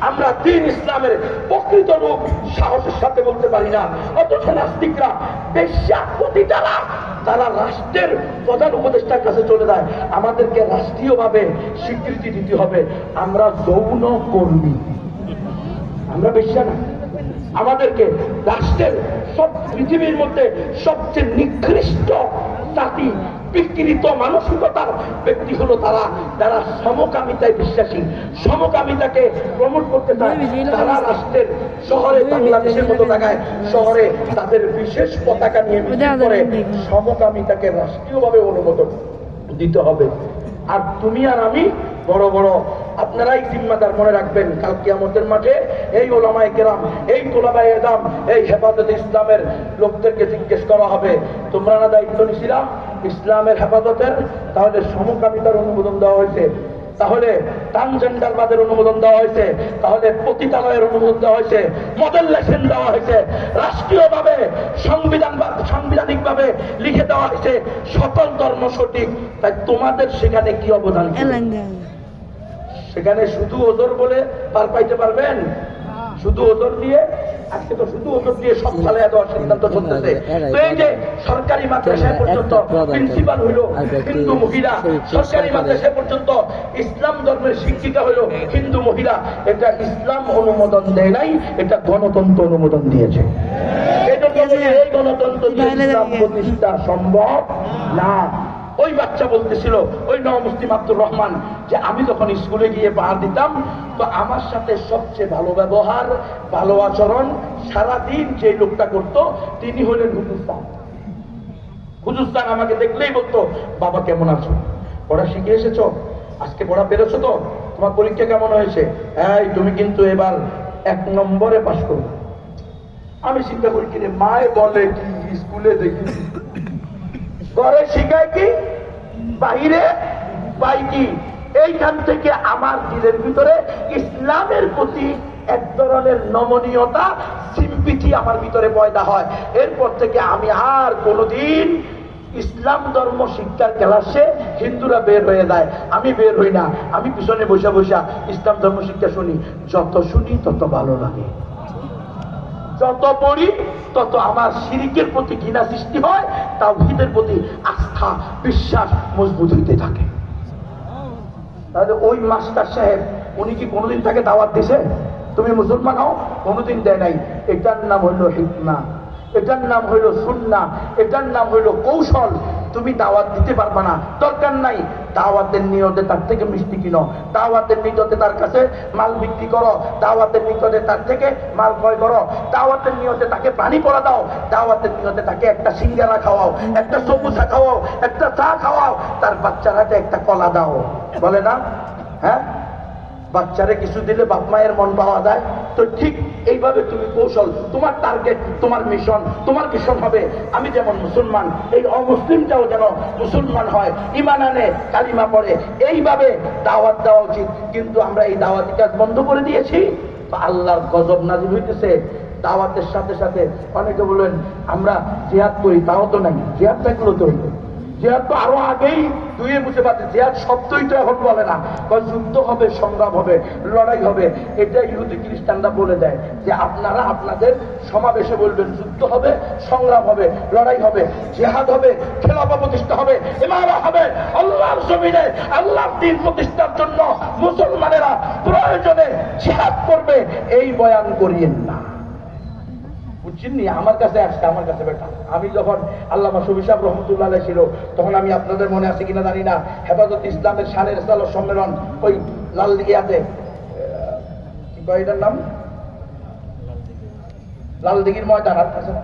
আমরা দিন ইসলামের প্রকৃত সাহসের সাথে বলতে পারি না। অথচ নাস্তিকরা প্রতিটারা তারা রাষ্ট্রের প্রধান উপদেষ্টার কাছে চলে যায়। আমাদেরকে রাষ্ট্রীয়ভাবে স্বীকৃতি দিতে হবে। আমরা যৌন কর্মী। আমরা বেশ্যা না। আমাদেরকে রাষ্ট্রের সব পৃথিবীর মধ্যে সবচেয়ে নিকৃষ্ট জাতি বিকৃত মানসিকতার ব্যক্তি হলো তারা। যারা সমকামিতায় বিশ্বাসী সমকামিতাকে প্রমোট করতে চায় তারা রাষ্ট্রের শহরে বাংলাদেশের মতো জায়গায় শহরে তাদের বিশেষ পতাকা নিয়ে মিছিল করে সমকামিতাকে রাষ্ট্রীয়ভাবে অনুমোদন দিতে হবে। আর তুমি আর আমি বড় বড় আপনারাই জিম্মাদার মনে রাখবেন কাল কিয়ামতের মাঠে এই ওলামায় কেরাম, এই তোলাবাই এদাম এই হেফাজত ইসলামের লোকদেরকে জিজ্ঞেস করা হবে। তোমরা না দায়িত্ব নিছিলাম ইসলামের হেফাজতের? তাহলে সমকামিতার অনুমোদন দেওয়া হয়েছে। তাহলে ট্রান্সজেন্ডারবাদের অনুমোদন দেওয়া হয়েছে। তাহলে পতিতালয়ের অনুমোদন দেওয়া হয়েছে। মডেল লেসেন দেওয়া হয়েছে। রাষ্ট্রীয়ভাবে, সংবিধান সাংবিধানিকভাবে লিখে দেওয়া হয়েছে। সকল ধর্ম সঠিক। তাই তোমাদের সেখানে কি অবদান. সেখানে শুধু ওজোর বলে পার পাইতে পারবেন? শুধু ওজোর দিয়ে? আজকে তো শুধু ওজোর দিয়ে সব চালিয়ে দেওয়ার সিদ্ধান্ত চলতেছে। তো এই যে সরকারি মাদ্রাসায় পর্যন্ত প্রিন্সিপাল হইল হিন্দু মহিলা। সরকারি মাদ্রাসায় পর্যন্ত ইসলাম ধর্মের শিক্ষিকা হইল হিন্দু মহিলা। এটা ইসলাম অনুমোদন দেয় নাই এটা গণতন্ত্র অনুমোদন দিয়েছে। এই এই গণতন্ত্র দিয়ে ইসলাম প্রতিষ্ঠা সম্ভব না। ওই বাচ্চা বলতেছিল, ওই নব মুসলিম আব্দুর রহমান, যে আমি যখন স্কুলে গিয়ে পাহাড় দিতাম, তো আমার সাথে সবচেয়ে ভালো ব্যবহার, ভালো আচরণ, সারাদিন যে লোকটা করত, তিনি হলেন হুজুস্তান হুজুস্তান আমাকে দেখলেই বলতো, বাবা, কেমন আছো? পড়া শিখে এসেছ? আজকে পড়া পেরেছ তো? তোমার পরীক্ষা কেমন হয়েছে? এই, তুমি কিন্তু এবার এক নম্বরে পাশ করবে। আমি চিন্তা করি কিনে মায়ে বলে কি, স্কুলে দেখি? ঘরে শিখায় কি? বাইরে পাই কি? এইখান থেকে আমার দিলের ভিতরে ইসলামের প্রতি এক ধরনের নমনীয়তা সিম্পিথি আমার ভিতরে পয়দা হয়। এরপর থেকে আমি আর কোনোদিন ইসলাম ধর্ম শিক্ষার ক্লাসে হিন্দুরা বের হয়ে যায়। আমি বের হই না। আমি পিছনে বসে বসে ইসলাম ধর্ম শিক্ষা শুনি। যত শুনি তত ভালো লাগে। যত পড়ি, তত আমার শিরিকের প্রতি ঘৃণা সৃষ্টি হয় তাও হিদের প্রতি আস্থা, বিশ্বাস মজবুত হইতে থাকে। তাহলে ওই মাস্টার সাহেব, উনি কি কোনোদিন তাকে দাওয়াত দিছে? তুমি মুসলমান হও? কোনোদিন দেয় নাই। এটার নাম হইল হিকমা, এটার নাম হইল সুন্না, এটার নাম হইল কৌশল। তুমি দাওয়াত দিতে পারবা না। দরকার নাই। দাওয়াতের নিয়তে তার থেকে মিষ্টি কিনো। দাওয়াতের নিয়তে তার কাছে মাল বিক্রি করো। দাওয়াতের নিয়তে তার থেকে মাল ক্রয় করো। দাওয়াতের নিয়তে তাকে পানি পড়া দাও। দাওয়াতের নিয়তে তাকে একটা সিঙ্গারা খাওয়াও, একটা সবুজা খাওয়াও, একটা চা খাওয়াও। তার বাচ্চার হাতে একটা কলা দাও। বলে না? হ্যাঁ? বাচ্চারে কিছু দিলে বাপ মায়ের মন পাওয়া যায়। তো ঠিক এইভাবে তুমি কৌশল, তোমার টার্গেট তোমার মিশন তোমার মিশন হবে। আমি যেমন মুসলমান, এই অমুসলিমটাও যেন মুসলমান হয় ইমান আনে, কালিমা পড়ে, এইভাবে দাওয়াত দেওয়া উচিত। কিন্তু আমরা এই দাওয়াতি কাজ বন্ধ করে দিয়েছি। আল্লাহর গজব নাজিল হইতেছে। দাওয়াতের সাথে সাথে অনেকে বললেন আমরা জিহাদ করি, তাও তো নাই। জিহাদ থাকলেও তো জিহাদ তো আরও আগেই দুয়ে বুঝে পাচ্ছে জিহাদ শব্দই তো এখন বলে না। যুদ্ধ হবে, সংগ্রাম হবে, লড়াই হবে এটা ইহুদি খ্রিস্টানরা বলে দেয় যে আপনারা আপনাদের সমাবেশে বলবেন, যুদ্ধ হবে, সংগ্রাম হবে, লড়াই হবে, জেহাদ হবে খেলাফা প্রতিষ্ঠা হবে এমারা হবে, আল্লাহর জমিনে, আল্লাহর দিন প্রতিষ্ঠার জন্য মুসলমানেরা প্রয়োজনে জিহাদ করবে, এই বয়ান করিয়েন না। বুঝছেননি আমার কাছে আসছে, আমার কাছে বেটা। আমি যখন আল্লাহ শফি সাহেব রহমতুল্লাহ ছিল, তখন আমি আপনাদের মনে আছে কিনা জানি না। হেফাজত ইসলামের সানের সাল সম্মেলন ওই লাল ইয়াতে কি কয় এটার নাম? লাল দিঘির ময়দান আছে না?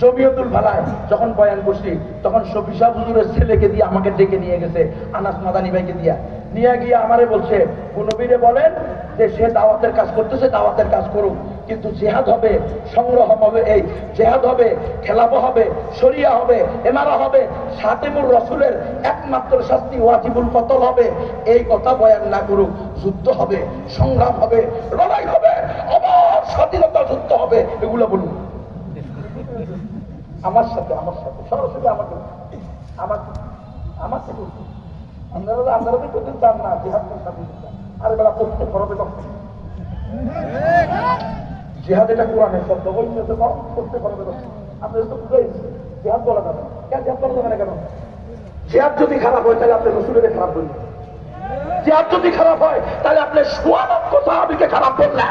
জমিয়তুল ভালায় যখন বয়ান করছি, তখন শফি সাহেব হুজুরের ছেলেকে দিয়ে আমাকে ডেকে নিয়ে গেছে, আনাস মাদানি ভাইকে দিয়া। নিয়ে গিয়ে আমারে বলছে নবীরে বলেন যে সে দাওয়াতের কাজ করতেছে, দাওয়াতের কাজ করুক। কিন্তু জেহাদ হবে, সংগ্রহ হবে এই, জেহাদ হবে, খেলাপ হবে, শরিয়া হবে, এমারা হবে, সাতেমুর রসুলের একমাত্র শাস্তি ওয়াজিবুল কতল হবে, এই কথা বয়ান না করুক, যুদ্ধ হবে, সংগ্রাম হবে, লড়াই হবে, আবার স্বাধীনতা যুদ্ধ হবে, এগুলো বলুন। আমার সাথে আমার সাথে, সরাসরি আমাকে আমাকে, আমার সাথে আপনারা আপনারা তো করতে চান না, জিহাদ করতে করতে করবে তখন জিহাদ এটা কোরআনের শব্দ। ওই করতে করবে তখন আপনাদের তো জিহাদ বলা যাবে কেন জিহাদ বলা যাবে না কেন? জিহাদ যদি খারাপ হয়, তাহলে আপনি খারাপ বলবেন আপনি না।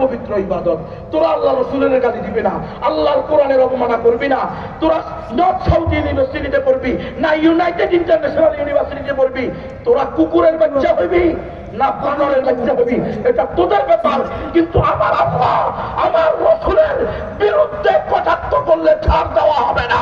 পবিত্র ইবাদত। তোরা আল্লাহ রসুলের কাছে দিবি না, আল্লাহর কোরআনের অবমাননা করবি না। তোরা নর্থ সাউথ ইউনিভার্সিটিতে পড়বি, না ইউনাইটেড ইন্টারন্যাশনাল ইউনিভার্সিটিতে পড়বি। তোরা কুকুরের বাচ্চা হইবি। না হইবি এটা তোদের ব্যাপার। কিন্তু আমার আল্লাহ, আমার রসুলের বিরুদ্ধে করলে ছাড় দেওয়া হবে না।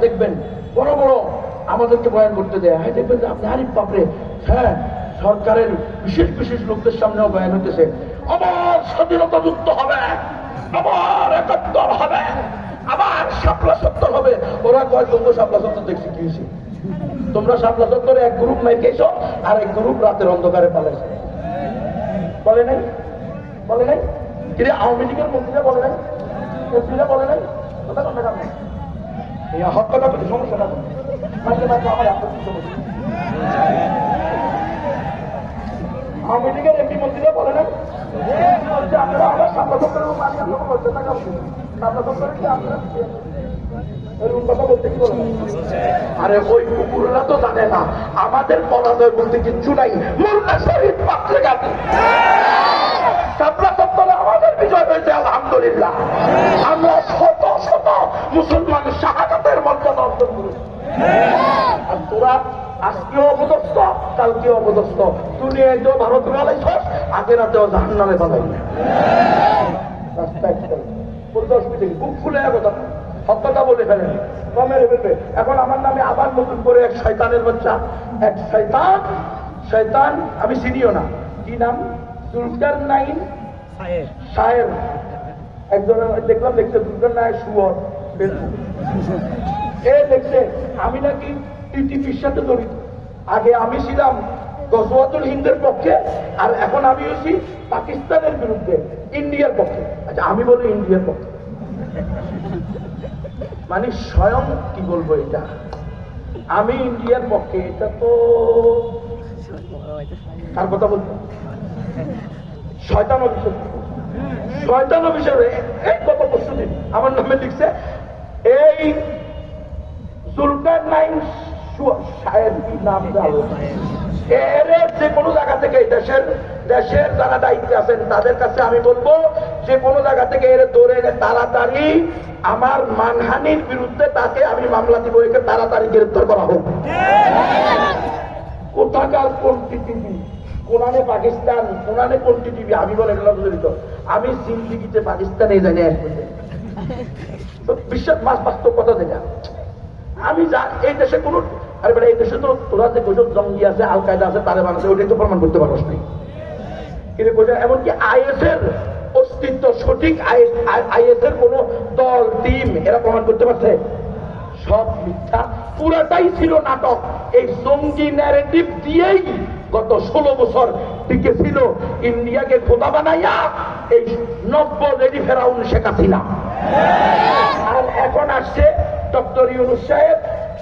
দেখবেন, বড় বড় আমাদেরকে বয়ান করতে দেয় হ্যাঁ। দেখবেন যে আপনি আরিফ বাপরে হ্যাঁ সরকারের বিশেষ বিশেষ লোকদের সামনেও বয়ান হইতেছে, আবার স্বাধীনতা যুদ্ধ হবে, আবার একাত্তর হবে, আবার শাপলা সত্তর হবে। ওরা কয়, তোমরা শাপলা সত্তর দেখছি, কি হয়েছে তোমরা শাপলা সত্তরে এক গ্রুপ নাই খেয়েছো আর এক গ্রুপ রাতের অন্ধকারে পালাইছে। বলে নাই? বলে নাই? কিন্তু আওয়ামী লীগের মন্ত্রীরা বলে নাই? মন্ত্রীরা বলে নাই? কথা কথা কথা সমস্যা না মাঝে আমার সমস্যা আওয়ামী এমপি মন্ত্রীরা বলে নাই যে আমার কথা বলতে কি আরে ওই কুকুররা তো জানে না। আমাদের পরাজয় বলতে কিচ্ছু নাই। মোল্লা শরীফ পাত্রে গাছে আমাদের বিজয় হয়েছে, আলহামদুলিল্লাহ। আমরা শত শত মুসলমান শাহাদাতের মর্যাদা অর্জন করেছি। আর তোরা আজকেও অবদস্ত কালকেও অবদস্ত দুনিয়ায় তো ভারত বানাইছ আগে রাতেও জাহান নামে বানাই বলে ফেলেন। কমে ফেলবে এখন আমার নামে আবার নতুন করে এক শয়তানের বাচ্চা। এক শয়তান শয়তান আমি চিনিও না। কি নাম? দুর্গার নাইন? সাহেব একজন দেখলাম দেখছে দুর্গার নায়ক সুয়র। এ দেখছে আমি নাকি টিটিপির সাথে জড়িত। আগে আমি ছিলাম গজওয়াতুল হিন্দের পক্ষে, আর এখন আমি হচ্ছি পাকিস্তানের বিরুদ্ধে, ইন্ডিয়ার পক্ষে। আচ্ছা আমি বলি ইন্ডিয়ার পক্ষে। মানে স্বয়ং কি বলব এটা? আমি ইন্ডিয়ার পক্ষে, এটা তো তার কথা বলব? শয়তান অভিষেক শয়তান অভিষেক এই গত পরশু আমার নামে লিখছে, এই জুলকার নাইন তাড়াতাড়ি আমার মানহানির বিরুদ্ধে তাকে আমি মামলা দিব, একে তাড়াতাড়ি গ্রেপ্তার করা হোক। কোথাকার কোন টিভি কোনানে পাকিস্তান, কোনানে কোন টিভি আমি বলে জড়িত আমি জিন্দিগিতে পাকিস্তানে জানি বিশ্বাস মাস বাস্তব কথা যেটা। আমি যা এই দেশে কোনো আরে বেটা এই দেশে তো তোরা যে কোথাও জঙ্গি আছে আল কায়দা আছে তালেবান আছে ওটাই তো প্রমাণ করতে পারস নাই। কিন্তু কোথাও এমনকি আইএস এর অস্তিত্ব সঠিক আইএস এর কোন দল, টিম, এরা প্রমাণ করতে পারছে? সব মিথ্যা। পুরাটাই ছিল নাটক। এই জঙ্গি ন্যারেটিভ দিয়েই গত ষোলো বছর টিকে ছিল ইন্ডিয়াকে খোদা বানাইয়া এই নব্য রেডি ফেরাউন শেখ হাসিনা। আর এখন আসছে ডক্টর ইউনুস সাহেব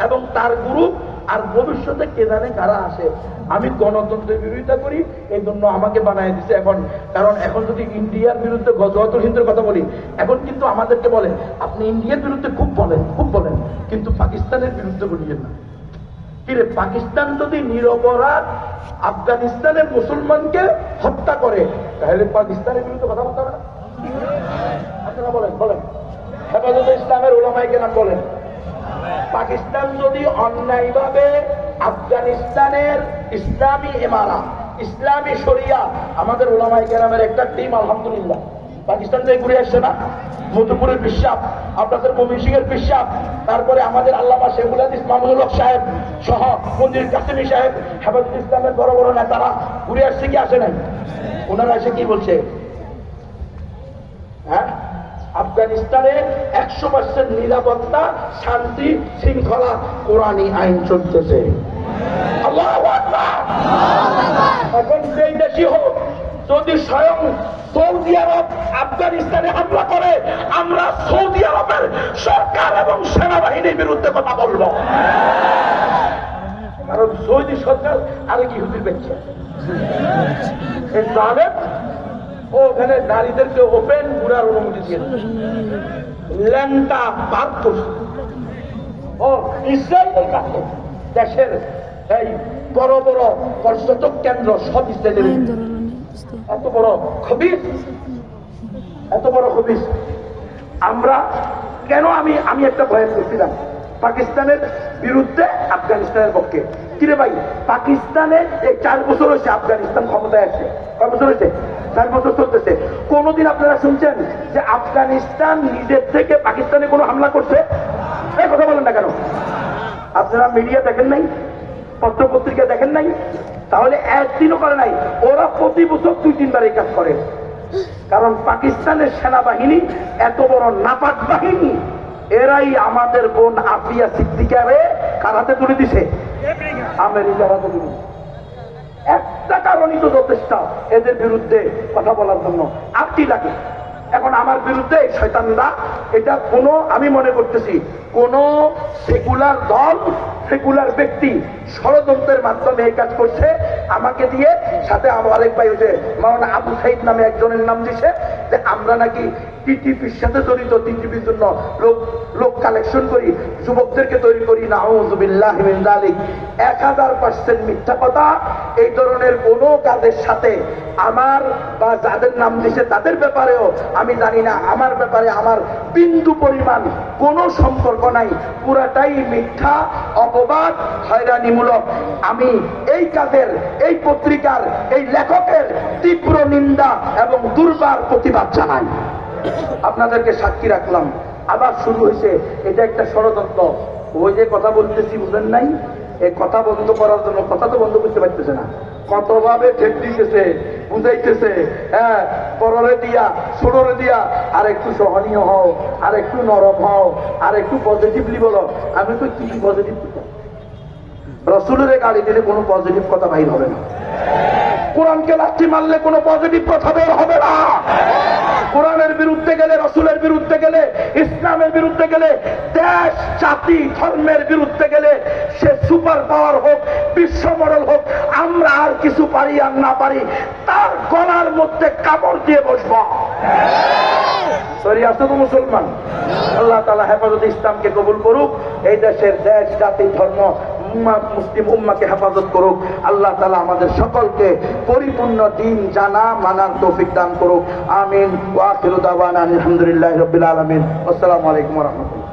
এবং তার গ্রুপ আর ভবিষ্যতে কে জানে কারা আসে। আমি গণতন্ত্রের বিরোধিতা করি, এই জন্য আমাকে বানায় দিছে এখন। কারণ এখন যদি ইন্ডিয়ার বিরুদ্ধে গজওয়াতুল হিন্দের কথা বলি, এখন কিন্তু আমাদেরকে বলে, আপনি ইন্ডিয়ার বিরুদ্ধে খুব বলেন খুব বলেন, কিন্তু পাকিস্তানের বিরুদ্ধে বলিয়েন না। কিরে পাকিস্তান যদি নিরপরাধ আফগানিস্তানের মুসলমানকে হত্যা করে, তাহলে পাকিস্তানের বিরুদ্ধে কথা বলতে হবে না? আপনারা বলেন বলেন। হেফাজতে ইসলামের ওলামাইকে নাম বলেন। পাকিস্তান যদি অন্যায়ভাবে আফগানিস্তানের ইসলামী এমারা ইসলামী শরিয়া, আমাদের ওলামাই কেরামের একটা টিম, আলহামদুলিল্লাহ। পাকিস্তান থেকে ঘুরে আসছে না? মধুপুরের বিশ্বাস আপনাদের মমিন সিং এর বিশ্বাস তারপরে আমাদের আল্লামা শেখুল হাদিস মামুনুল হক সাহেব সহ মন্দির কাসিমি সাহেব, হেফাজত ইসলামের বড় বড় নেতারা ঘুরে আসছে কি আসে নাই? ওনারা এসে কি বলছে? হ্যাঁ? আফগানিস্তানে একশো পার্সেন্ট নিরাপত্তা, শান্তি, শৃঙ্খলা কোরআনী আইন চলতেছে। এখন যেই দেশই হোক, যদি স্বয়ং সৌদি আরব আফগানিস্তানে হামলা করে, আমরা সৌদি আরবের সরকার এবং সেনাবাহিনীর বিরুদ্ধে কথা বলব। কারণ সৌদি সরকার আরেক বেচ্ছে এই জালেম ওখানে নারীদেরকে ওপেন ঘুরার অনুমতি দিয়ে দিচ্ছে। ল্যাংটা পার করছে। ও ইসরায়েলের কাছে দেশের এই বড় বড় পর্যটক কেন্দ্র সব ইসরায়েলের এত বড় খবিস এত বড় খবিস আমরা, কেন আমি আমি একটা ভয়েস করছিলাম পাকিস্তানের বিরুদ্ধে আফগানিস্তানের পক্ষে। কিরে ভাই, পাকিস্তানে এই চার বছর হয়েছে আফগানিস্তান ক্ষমতায় আছে। কয় বছর হয়েছে? চার বছর চলতেছে। কোনোদিন আপনারা শুনছেন যে আফগানিস্তান নিজের থেকে পাকিস্তানে কোনো হামলা করছে? এই কথা বলেন না কেন? আপনারা মিডিয়া দেখেন নাই? পত্র পত্রিকা দেখেন নাই? তাহলে একদিনও করে নাই। ওরা প্রতি বছর দুই তিনবার এই কাজ করে। কারণ পাকিস্তানের সেনাবাহিনী এত বড় নাপাক বাহিনী। এরাই আমাদের বোন আফিয়া সিদ্দিকারে কারাতে তুলে দিছে? আমেরিকার হাতে। একটা কারণই তো যথেষ্ট এদের বিরুদ্ধে কথা বলার জন্য। কি লাগে। এখন আমার বিরুদ্ধে শয়তানরা, এটা কোনো আমি মনে করতেছি কোন সেকুলার দল সেকুলার ব্যক্তি ষড়যন্ত্রের মাধ্যমে এই কাজ করছে, আমাকে দিয়ে সাথে আমার আরেক ভাই হচ্ছে মাওলানা আবু সাইদ নামে একজনের নাম দিছে, যে আমরা নাকি টিটিপির সাথে জড়িত, টিটিপির জন্য লোক লোক কালেকশন করি, যুবকদেরকে তৈরি করি না এক হাজার পার্সেন্ট মিথ্যা কথা, এই ধরনের কোনো কাজের সাথে আমার বা যাদের নাম দিছে তাদের ব্যাপারেও আমি জানি না, আমার ব্যাপারে আমার বিন্দু পরিমাণ কোনো সম্পর্ক নাই। পুরাটাই মিথ্যা, অপবাদ, হয়রানিমূলক। আমি এই কাজের, এই পত্রিকার, এই লেখকের তীব্র নিন্দা এবং দুর্বার প্রতিবাদ জানাই। আপনাদেরকে সাক্ষী রাখলাম। আবার শুরু হয়েছে। এটা একটা ষড়যন্ত্র। ওই যে কথা বলতেছি বুঝেন নাই? এই কথা বন্ধ করার জন্য কথা তো বন্ধ করতে পারতেছে না। কতভাবে ঠেক দিতেছে, বুঝাইতেছে হ্যাঁ পররে দিয়া ছোটরে দিয়া আর একটু সহনীয় হও আর একটু নরম হও আর একটু পজিটিভলি বলো। আমি তো কি পজিটিভ রসুলের গাড়ি দিলে কোনো পজিটিভ কথা বাইর হবে না। কোরআনকে লাঠি মারলে কোনো পজিটিভ কথা বের হবে না। কোরআনের বিরুদ্ধে গেলে, রসুলের বিরুদ্ধে গেলে, ইসলামের বিরুদ্ধে গেলে, দেশ, জাতি, ধর্মের বিরুদ্ধে গেলে সে সুপার পাওয়ার হোক, বিশ্ব মডেল হোক, আমরা আর কিছু পারি আর না পারি, তার গলার মধ্যে কাপড় দিয়ে বসবো। সরি তো মুসলমান। আল্লাহ তালা হেফাজত ইসলামকে কবুল করুক। এই দেশের দেশ, জাতি, ধর্ম উম্মা মুসলিম উম্মাকে হেফাজত করুক। আল্লাহ তালা আমাদের সকলকে পরিপূর্ণ দিন, জানা, মানার তৌফিক দান করুক। আমিন। আলহামদুলিল্লাহ রবিল আলমিন। আসসালামু আলাইকুম রহমতুল্লাহ।